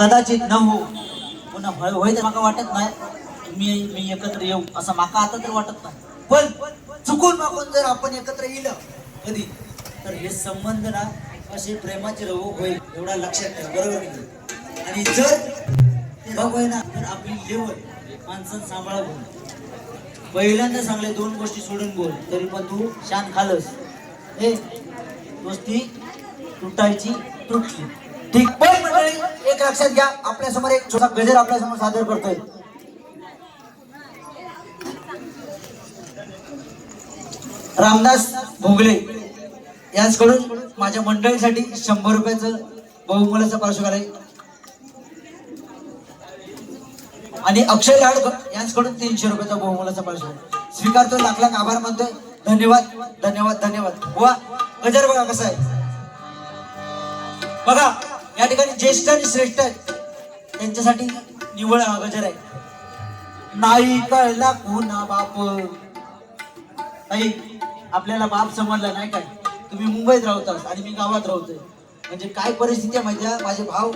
कदाचित न हो पुन्हा होय होय तर माका वाटत नाही. मी मी एकत्र येऊ असं माका आता तर वाटत नाही. पण चुकून मागून जर आपण एकत्र येलं कधी तर हे संबंध ना असे प्रेमाचे राहू होईल एवढा लक्षात ठेवा बरोबर आणि जर ते ना तर आपली लेवल माणसं सांभाळा बोल पहिल्यांदा सांगले दोन गोष्टी सोडून बोल तरी पण तू शान खालस. हे गोष्टी तुटायची तुटली. ठीक? पण मंडळी एक लक्षात घ्या आपल्यासमोर एक छोटा गजर आपल्यासमोर सादर करतोय. रामदास भोगले यांच्याकडून माझ्या मंडळीसाठी शंभर रुपयाचं बहुमूल्याचं पार्श्वकार आहे आणि अक्षय लाड यांच्याकडून तीनशे रुपयाचा बहुमूल्याचा पार्श्वकार स्वीकारतो लाख लाख आभार मानतोय. धन्यवाद धन्यवाद धन्यवाद. वा गजर बघा कसं आहे. बघा. या ठिकाणी ज्येष्ठ आणि श्रेष्ठ आहेत. त्यांच्यासाठी निवळ हजर आहे. नाही कळला पुन्हा बाप. ताई आपल्याला बाप समजला नाही काय? तुम्ही मुंबईत राहता आणि मी गावात राहतोय. म्हणजे काय परिस्थिती आहे माझ्या माझे भाऊ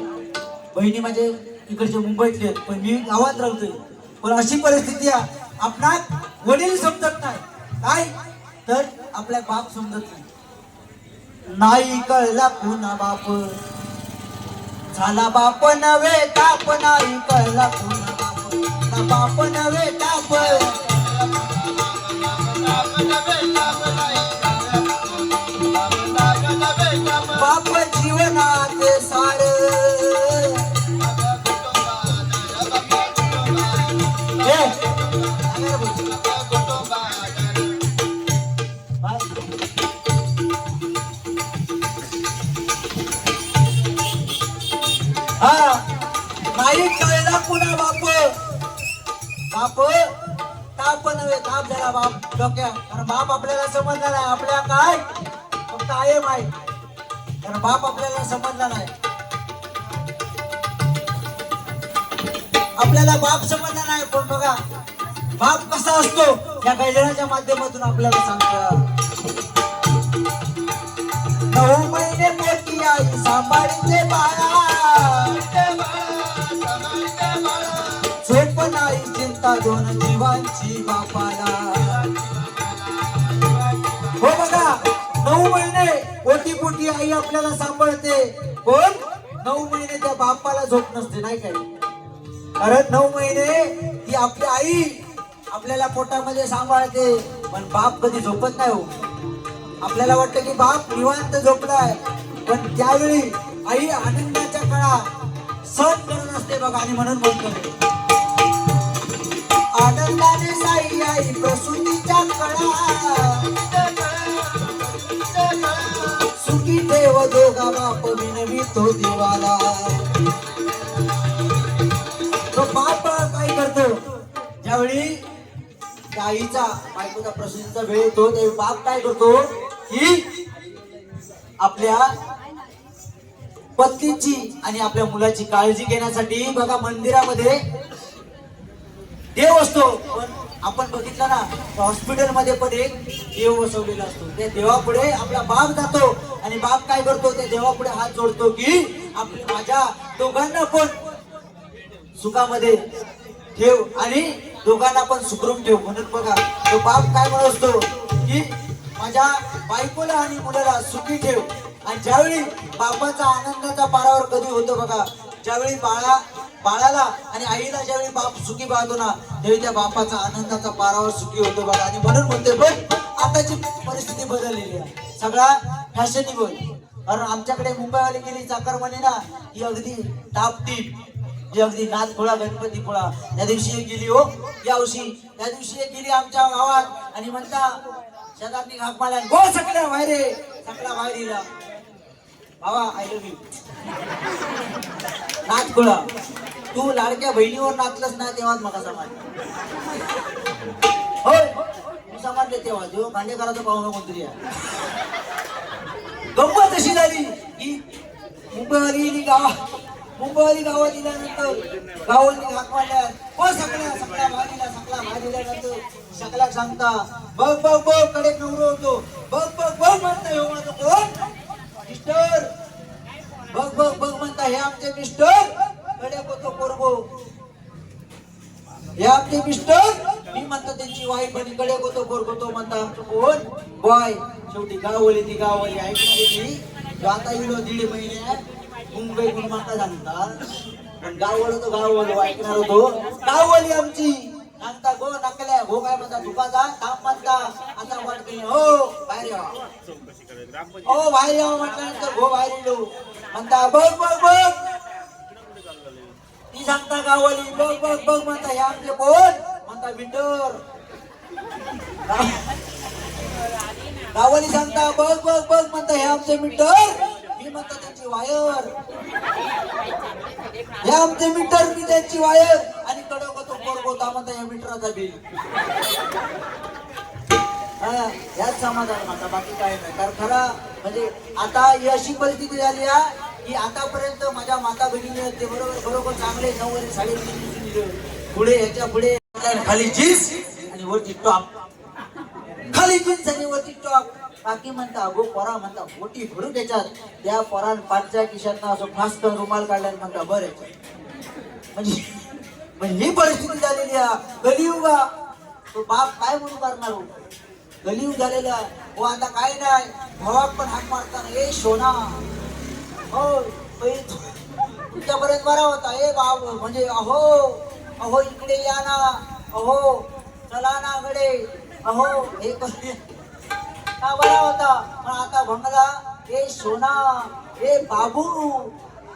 बहिणी माझे इकडचे मुंबईतले आहेत पण मी गावात राहतोय. पण अशी परिस्थिती आहे आपणा वडील समजत नाही. काय? तर आपल्या बाप समजत नाही. नाही कळला पुन्हा बाप. झाला बाप नव्हे ताप नाही कळला पुन्हा बाप ना बाप नव्हे ताप. नाही कळला पुन्हा बाप. बाप ताप नव्हे ताप झाला बाप. डोक्या. कारण बाप आपल्याला समजला नाही. आपल्या काय? फक्त आहे माहीत. कारण बाप आपल्याला समजला नाही. आपल्याला बाप समजला नाही पण बघा. बाप कसा असतो? या गैजराच्या माध्यमातून आपल्याला सांगतात. नऊ महिने मोठी आई सांभाळीचे बाळा. दोन जीवांची बापाला. हो बघा नऊ महिने ओटी पोटी आई आपल्याला सांभाळते. पण नऊ महिने त्या बापाला झोप नसते नाही काय कारण नऊ महिने ती आपली आई आपल्याला पोटामध्ये सांभाळते पण बाप कधी झोपत नाही हो. आपल्याला वाटतं की बाप निवांत झोपलाय पण त्यावेळी आई आनंदाच्या कळा सहन करत असते बघा आणि म्हणून बोलतो आनंदाने साई आई प्रसूतीच्या कळा. सुखी देव दोघा बाप विनवितो देवाला. तो बाप काय करतो? ज्यावेळी गाईचा बायकोचा प्रसूतीचा वेळ येतो त्यावेळी बाप काय करतो? की आपल्या पत्नीची आणि आपल्या मुलाची काळजी घेण्यासाठी बघा मंदिरामध्ये असतो. पण आपण बघितलं ना हॉस्पिटलमध्ये पण एक देव बसवलेला असतो. त्या देवापुढे आपला बाप जातो आणि बाप काय करतो? त्या देवापुढे हात जोडतो की आपल्या माझ्या दोघांना पण सुखामध्ये ठेव आणि दोघांना पण सुखरूप ठेव. म्हणून बघा तो बाप काय म्हणत असतो की माझ्या बायकोला आणि मुलाला सुखी ठेव. आणि ज्यावेळी बापाचा आनंदाचा पारावर कधी होतो बघा ज्यावेळी बाळा बाळाला आणि आईला ज्यावेळी बाप सुखी पाहतो ना त्यावेळी त्या बापाचा आनंदाचा पारावर सुखी होतो बघा. आणि म्हणून म्हणते पण आताची परिस्थिती बदललेली आहे. सगळा फॅशनेबल कारण आमच्याकडे मुंबईवाली गेली चाकरमानी ना ही अगदी टापटीप जी अगदी नाथ गणपतीपुळा गणपती त्या दिवशी एक गेली हो या वर्षी त्या दिवशी एक गेली आमच्या गावात. आणि म्हणता शेजारनी घाक मारला गो हो, सगळ्या बाहेर सगळ्या बाहेर भावा आय लव्ह यू नाच खोळा तू लाडक्या बहिणीवर नाचलंस ना तेव्हाच मला समाज होय तू समाजले तेव्हा. जेव्हा खांडेकराचं पाहुणं कोणतरी आहे गंमत अशी झाली की मुंबईवाली गेली गावा मुंबईवाली गावात दिल्यानंतर गावातली हाक मारल्या हो सगळ्या सगळ्या भाजीला सगळ्या भाजील्यानंतर सगळ्या सांगता बघ बघ बघकडे नवरो होतो. बघ बघ बघ म्हणता हो माझं कोण मिस्टर बघ बघ बघ म्हणता हे आमचे मिस्टरकडे होतो पोरगो. हे आमचे मिस्टर मी म्हणतो त्यांची वाईफ आणि कडे कोतो पोरगो तो म्हणता आमचं कोण? बॉय. शेवटी गावली ती गावली ऐकली ती. तो आता येलो दीड महिने मुंबई म्हणून म्हणता सांगता पण गाववळ तो गाववळ ऐकणार होतो गाववली आमची. सांगता गो नकल्या गो काय म्हणता दुखाचा काम म्हणता आता वाटते हो बाहेर या. हो बाहेर यावं म्हटल्यानंतर गो बाहेर येलो म्हणता बघ बघ बघ. ती सांगता गावाली बघ बघ बघ म्हणता हे आमचे कोण म्हणता विटर गावाली सांगता बघ बघ बघ म्हणता हे आमचे मीटर. मी म्हणता त्यांची वायर. हे आमचे मीटर मी त्यांची वायर. आणि या मीटराचा बिल. याच समाधान माझा बाकी काय नाही. कारण खरा म्हणजे आता ही अशी परिस्थिती झाली आहे की आतापर्यंत माझ्या माता बहिणी ते बरोबर बरोबर चांगले नऊवारी साडे पुढे याच्यापुढे खाली जीन्स आणि वरती टॉप खाली जीन्स आणि वरती टॉप बाकी म्हणता अगो पोरा म्हणता मोठी भरून त्याच्यात. त्या पोरान पाठच्या किशांना असं फास्ट रुमाल काढल्याने म्हणता बरं म्हणजे म्हणजे ही परिस्थिती झालेली आहे. कलियुगा तो बाप काय म्हणू करणार हो? झालेलं झालेला हो आता काय नाही. भावात पण हात मारताना ए सोना. हो पै- तुमच्यापर्यंत बरा होता. ए बाब म्हणजे अहो अहो इकडे या ना. अहो चला ना गडे. अहो हे कसे हा बरा होता. पण आता भंगला ए सोना. ए बाबू.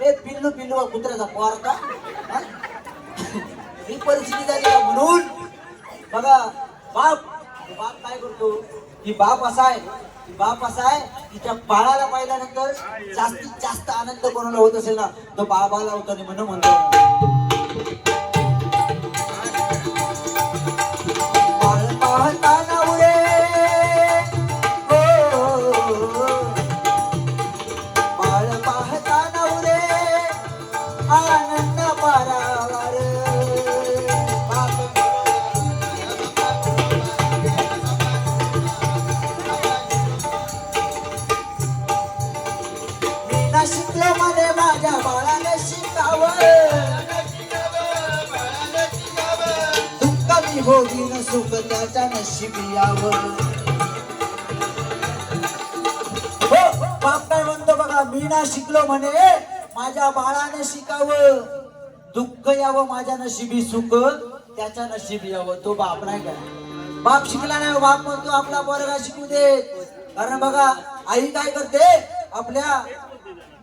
ए पिल्लू पिल्लू कुत्र्याचा पोरता ही परिस्थिती झाली म्हणून बघा बाप बाप काय करतो? की बाप असा आहे की बाप असा आहे तिच्या बाळाला पाहिल्यानंतर जास्तीत जास्त आनंद कोणाला होत असेल ना तो बाबाला होतो आणि म्हणून म्हणतो. मध्ये माझ्या बाळाने शिकावं. दुःख मी भोगीन सुख त्याच्या नशिबी यावं. हो, बाप काय म्हणतो बघा मी ना शिकलो म्हणे माझ्या बाळाने शिकावं. दुःख यावं माझ्या नशिबी सुख त्याच्या नशिबी यावं. तो बाप नाही काय बाप शिकला नाही हो, बाप म्हणतो आपला पोरगा शिकू दे. कारण बघा आई काय करते आपल्या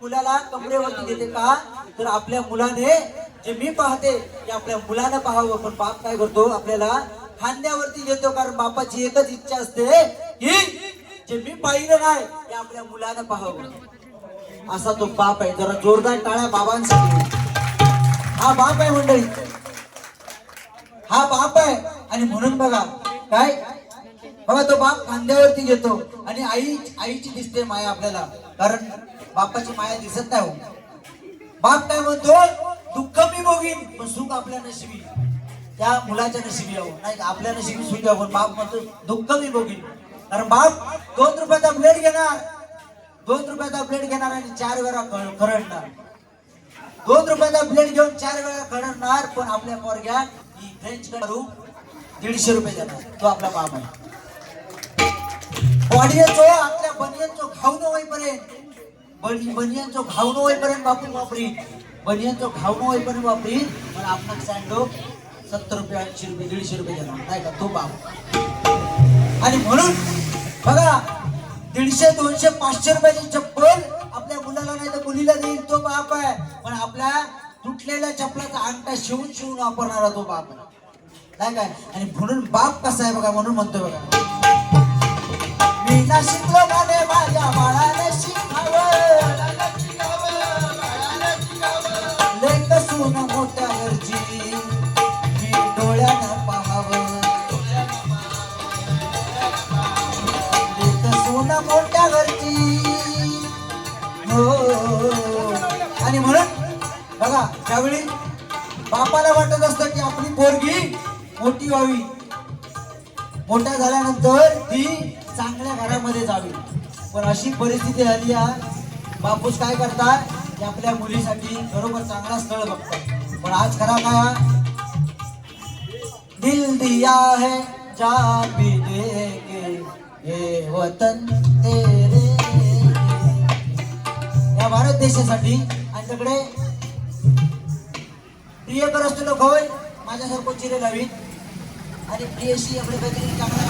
मुलाला कमरेवरती देते का? तर आपल्या मुलाने जे मी पाहते की आपल्या मुलानं पाहावं. पण बाप काय करतो? आपल्याला खांद्यावरती घेतो कारण बापाची एकच इच्छा असते की जे मी पाहिलं नाही ते आपल्या मुलानं पाहावं. असा तो बाप आहे. जरा जोरदार टाळ्या बाबांसाठी. हा बाप आहे मंडळी. हा बाप आहे. आणि म्हणून बघा काय? बघा तो बाप खांद्यावरती घेतो. आणि आई आईची दिसते माया आपल्याला. कारण बापाची माया दिसत नाही हो. बाप काय म्हणतो दुःख मी भोगीन पण सुख आपल्या नशिबी. त्या मुलाच्या नशिबी यावं हो. नाही आपल्या नशिबी सुख यावं पण बाप म्हणतो दुःख मी भोगीन. कारण बाप दोन रुपयाचा ब्लेड घेणार. दोन रुपयाचा ब्लेड घेणार आणि चार वेळा करडणार दोन रुपयाचा ब्लेड घेऊन चार वेळा करडणार पण आपल्या पोरग्या ही फ्रेंच करू दीडशे रुपये देणार. तो आपला बाप आहे. बॉडीचो आपल्या बनियांचो घाव न होईपर्यंत बनियांचो घाव न होईपर्यंत बापू वापरी बनियांचो घाव न होईपर्यंत वापरी पण आपण सांगतो सत्तर रुपये ऐंशी रुपये दीडशे रुपये देणार. नाही का? तो बाप. आणि म्हणून बघा दीडशे दोनशे पाचशे रुपयाची चप्पल आपल्या मुलाला नाही तर मुलीला देईल तो बाप आहे. पण आपल्या तुटलेल्या चपलाचा अंगठा शिवून शिवून वापरणारा तो बाप आहे. नाही काय आणि म्हणून बाप कसा आहे बघा म्हणून म्हणतो बघा. मी शिकलो म्हणे माझ्या बाळाने शिकावं. लेक सून मोठ्या घरची मी डोळ्यानं पाहावं. लेक सून मोठ्या घरची हो. आणि म्हणून बघा त्यावेळी बापाला वाटत असतं की आपली पोरगी मोठी व्हावी मोठ्या झाल्यानंतर ती चांगल्या घरामध्ये जावी. पण अशी परिस्थिती आली आहे बापूस काय करतात? की आपल्या मुलीसाठी बरोबर चांगला स्थळ बघतात. पण आज खरा काय दिल दिया है जा भी देंगे. ये वतन तेरे. या भारत देशासाठी आणि तिकडे प्रियकर असतो लोक होय माझ्यासारखं चिरे लावीत आणि प्रियशी आपले काहीतरी चांगलं